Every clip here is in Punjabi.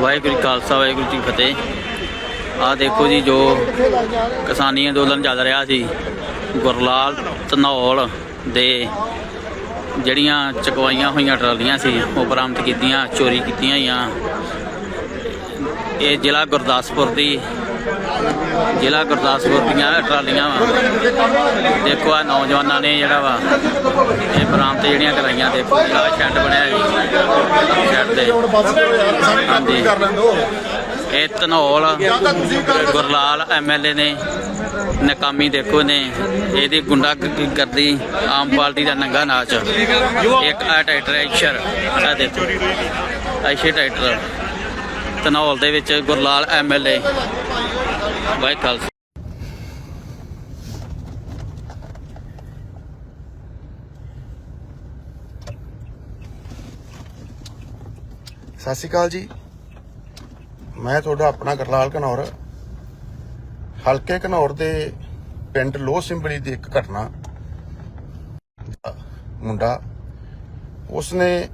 ਵਾਹਿਗੁਰੂ ਜੀ ਖਾਲਸਾ, ਵਾਹਿਗੁਰੂ ਜੀ ਫਤਿਹ। ਆਹ ਦੇਖੋ ਜੀ, ਜੋ ਕਿਸਾਨੀ ਅੰਦੋਲਨ ਚੱਲ ਰਿਹਾ ਸੀ, ਗੁਰਲਾਲ ਧਨੌਲ ਦੇ ਜਿਹੜੀਆਂ ਚਕਵਾਈਆਂ ਹੋਈਆਂ ਟਰਾਲੀਆਂ ਸੀ, ਉਹ ਬਰਾਮਦ ਕੀਤੀਆਂ, ਚੋਰੀ ਕੀਤੀਆਂ ਹੋਈਆਂ। ਇਹ ਜ਼ਿਲ੍ਹਾ ਗੁਰਦਾਸਪੁਰ ਦੀ ਜ਼ਿਲ੍ਹਾ ਗੁਰਦਾਸਪੁਰ ਦੀਆਂ ਟਰਾਲੀਆਂ ਵਾ। ਦੇਖੋ ਆ ਨੌਜਵਾਨਾਂ ਨੇ ਜਿਹੜਾ ਵਾ, ਇਹ ਬਰਾਮਦ ਜਿਹੜੀਆਂ ਕਰਾਈਆਂ, ਦੇਖੋ ਆ ਸ਼ੈੱਡ ਬਣਿਆ ਜੀ, ਸ਼ੈੱਡ ਦੇ ਹਾਂਜੀ। ਇਹ ਧਨੌਲ ਜਾਂ ਤਾਂ ਤੁਸੀਂ ਕਰ ਗੁਰਲਾਲ ਐਮਐਲਏ ਨੇ, ਨਕਾਮੀ ਦੇਖੋ ਨੇ ਇਹਦੀ ਗੁੰਡਾ ਕਰਦੀ ਆਮ ਪਾਰਟੀ ਦਾ ਨੰਗਾ ਨਾਚ। ਇੱਕ ਆ ਟਰੈਕਟਰ ਹੈ ਇਸ਼ਰ ਆ ਦੇਖੋ ਐਸ਼ੇ ਟਰੈਕਟਰ। ਧਨੌਲ ਦੇ ਵਿੱਚ ਗੁਰਲਾਲ ਐਮਐਲਏ ਵਾਹਿ ਖਾਲਸਾ। ਸਤਿ ਸ਼੍ਰੀ ਅਕਾਲ ਜੀ। ਮੈਂ ਤੁਹਾਡਾ ਆਪਣਾ ਗਰਲਾਲ ਘਨੌਰ ਹਲਕੇ ਘਨੌਰ ਦੇ ਪਿੰਡ ਲੋਹ ਸਿੰਬਲੀ ਦੀ ਇੱਕ ਘਟਨਾ ਮੁੰਡਾ, ਉਸਨੇ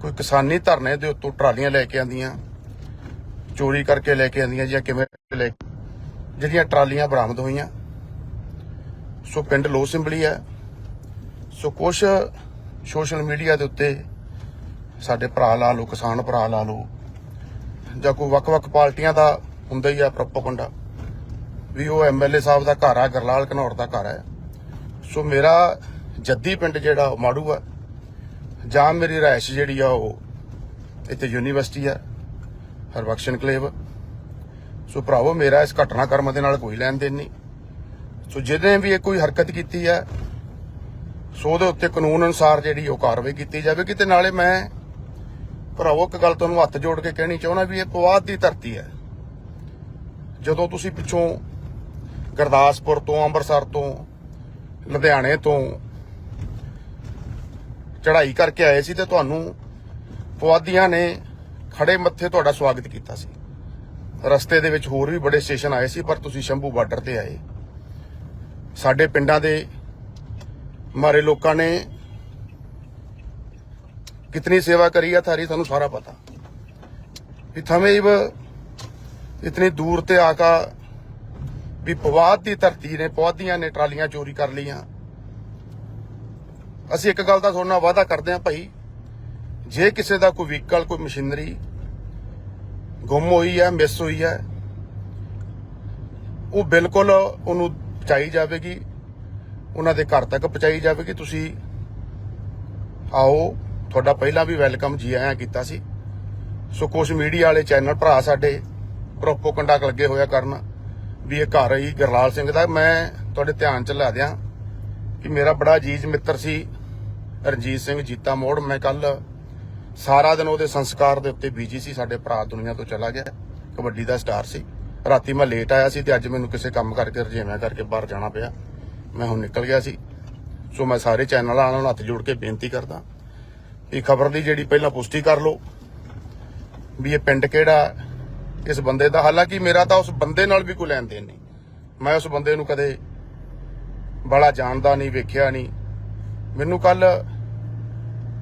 ਕੋਈ ਕਿਸਾਨੀ ਧਰਨੇ ਦੇ ਉੱਤੋਂ ਟਰਾਲੀਆਂ ਲੈ ਕੇ ਆਂਦੀਆਂ ਚੋਰੀ ਕਰਕੇ ਲੈ ਕੇ ਆਂਦੀਆਂ ਜਾਂ ਕਿਵੇਂ ਲੈ ਜਿਹੜੀਆਂ ਟਰਾਲੀਆਂ ਬਰਾਮਦ ਹੋਈਆਂ। ਸੋ ਪਿੰਡ ਲੋਹ ਸਿੰਬਲੀ ਹੈ। ਸੋ ਕੁਝ ਸੋਸ਼ਲ ਮੀਡੀਆ ਦੇ ਉੱਤੇ ਸਾਡੇ ਭਰਾ ਲਾ ਲਓ, ਕਿਸਾਨ ਭਰਾ ਲਾ ਲਓ, ਜਾਂ ਕੋਈ ਵੱਖ-ਵੱਖ ਪਾਰਟੀਆਂ ਦਾ ਹੁੰਦਾ ਹੀ ਆ ਪ੍ਰੋਪਗੈਂਡਾ ਵੀ ਉਹ ਐਮਐਲਏ ਸਾਹਿਬ ਦਾ ਘਰ ਆ, ਗਰਲਾਲ ਘਨੌਰ ਦਾ ਘਰ ਹੈ। ਸੋ ਮੇਰਾ ਜੱਦੀ ਪਿੰਡ ਜਿਹੜਾ ਉਹ ਮਾੜੂ ਆ। ਜਾਂ ਮੇਰੀ ਰਾਇਸ਼ ਜਿਹੜੀ ਆ ਉਹ ਇੱਥੇ ਯੂਨੀਵਰਸਿਟੀ ਆ। ਹਰਬਖਸ਼ ਕਲੇਵ। ਸੋ ਭਰਾਵੋ, ਮੇਰਾ ਇਸ ਘਟਨਾ ਕਰਮ ਦੇ ਨਾਲ ਕੋਈ ਲੈਣ ਦੇਣ ਨਹੀਂ। ਸੋ ਜਿਹਨੇ ਵੀ ਇਹ ਕੋਈ ਹਰਕਤ ਕੀਤੀ ਹੈ, ਸੋ ਉਹਦੇ ਉੱਤੇ ਕਾਨੂੰਨ ਅਨੁਸਾਰ ਜਿਹੜੀ ਉਹ ਕਾਰਵਾਈ ਕੀਤੀ ਜਾਵੇਗੀ ਤੇ ਨਾਲੇ ਮੈਂ, ਭਰਾਵੋ, ਇੱਕ ਗੱਲ ਤੁਹਾਨੂੰ ਹੱਥ ਜੋੜ ਕੇ ਕਹਿਣੀ ਚਾਹੁੰਦਾ ਵੀ ਇਹ ਪਵਾਦ ਦੀ ਧਰਤੀ ਹੈ। ਜਦੋਂ ਤੁਸੀਂ ਪਿੱਛੋਂ ਗੁਰਦਾਸਪੁਰ ਤੋਂ, ਅੰਮ੍ਰਿਤਸਰ ਤੋਂ, ਲੁਧਿਆਣੇ ਤੋਂ ਚੜ੍ਹਾਈ ਕਰਕੇ ਆਏ ਸੀ ਤੇ ਤੁਹਾਨੂੰ ਪੁਆਧੀਆਂ ਨੇ ਖੜੇ ਮੱਥੇ ਤੁਹਾਡਾ ਸਵਾਗਤ ਕੀਤਾ ਸੀ ਰਸਤੇ ਦੇ ਵਿੱਚ ਹੋਰ ਵੀ ਬੜੇ ਸਟੇਸ਼ਨ ਆਏ ਸੀ ਪਰ ਤੁਸੀਂ ਸ਼ੰਭੂ ਬਾਰਡਰ ਤੇ ਆਏ ਸਾਡੇ ਪਿੰਡਾਂ ਦੇ ਮਾਰੇ ਲੋਕਾਂ ਨੇ कितनी सेवा करी है थारी थानू सारा पता भी थमें इव इतनी दूर ते आका ਵੀ ਪਵਾਦ ਦੀ ਧਰਤੀ ਨੇ ਪੌਦੀਆਂ ਨੇ ਟਰਾਲੀਆਂ ਚੋਰੀ ਕਰ ਲਈਆਂ ਅਸੀਂ ਇੱਕ ਗੱਲ ਦਾ ਤੁਹਾਡੇ ਨਾਲ ਵਾਅਦਾ ਕਰਦੇ ਹਾਂ ਭਾਈ ਜੇ ਕਿਸੇ ਦਾ ਕੋਈ ਵਹੀਕਲ, ਕੋਈ ਮਸ਼ੀਨਰੀ ਗੁੰਮ ਹੋਈ ਹੈ, ਮਿਸ ਹੋਈ ਹੈ, ਉਹ ਬਿਲਕੁਲ ਉਹਨੂੰ ਪਹੁੰਚਾਈ ਜਾਵੇਗੀ, ਉਹਨਾਂ ਦੇ ਘਰ ਤੱਕ ਪਹੁੰਚਾਈ ਜਾਵੇਗੀ। ਤੁਸੀਂ ਆਓ, ਤੁਹਾਡਾ ਪਹਿਲਾਂ ਵੀ ਵੈਲਕਮ ਜੀ ਆਇਆਂ ਕੀਤਾ ਸੀ। ਸੋ ਕੁਝ ਮੀਡੀਆ ਵਾਲੇ ਚੈਨਲ ਭਰਾ ਸਾਡੇ ਪ੍ਰੋਪੋਗੈਂਡਾ ਲੱਗੇ ਹੋਇਆ ਕਰਨ, ਵੀ ਇਹ ਘਰ ਹੀ ਗਰਲਾਲ ਸਿੰਘ ਦਾ। ਮੈਂ ਤੁਹਾਡੇ ਧਿਆਨ ਚ ਲਾ ਦਿਆਂ ਕਿ ਮੇਰਾ ਬੜਾ ਅਜੀਜ਼ ਮਿੱਤਰ ਸੀ, ਰਣਜੀਤ ਸਿੰਘ ਜੀਤਾ ਮੋੜ। ਮੈਂ ਕੱਲ ਸਾਰਾ ਦਿਨ ਉਹਦੇ ਸੰਸਕਾਰ ਦੇ ਉੱਤੇ ਬੀਜੀ ਸੀ, ਸਾਡੇ ਭਰਾ ਦੁਨੀਆ ਤੋਂ ਚਲਾ ਗਿਆ। ਕਬੱਡੀ ਦਾ ਸਟਾਰ ਸੀ। ਰਾਤੀ ਮੈਂ ਲੇਟ ਆਇਆ ਸੀ ਤੇ ਅੱਜ ਮੈਨੂੰ ਕਿਸੇ ਕੰਮ ਕਰਕੇ ਰਜੇਵਿਆਂ ਕਰਕੇ ਬਾਹਰ ਜਾਣਾ ਪਿਆ। ਮੈਂ ਹੁਣ ਨਿਕਲ ਗਿਆ ਸੀ। ਸੋ ਮੈਂ ਸਾਰੇ ਚੈਨਲਾਂ ਨਾਲ ਹੱਥ ਜੋੜ ਕੇ ਬੇਨਤੀ ਕਰਦਾ ਵੀ ਖਬਰ ਦੀ ਜਿਹੜੀ ਪਹਿਲਾਂ ਪੁਸ਼ਟੀ ਕਰ ਲਓ, ਵੀ ਇਹ ਪਿੰਡ ਕਿਹੜਾ ਇਸ ਬੰਦੇ ਦਾ। ਹਾਲਾਂਕਿ ਮੇਰਾ ਤਾਂ ਉਸ ਬੰਦੇ ਨਾਲ ਵੀ ਕੋਈ ਲੈਣ ਦੇਣ ਨਹੀਂ। ਮੈਂ ਉਸ ਬੰਦੇ ਨੂੰ ਕਦੇ ਬੜਾ ਜਾਣਦਾ ਨਹੀਂ, ਵੇਖਿਆ ਨਹੀਂ। ਮੈਨੂੰ ਕੱਲ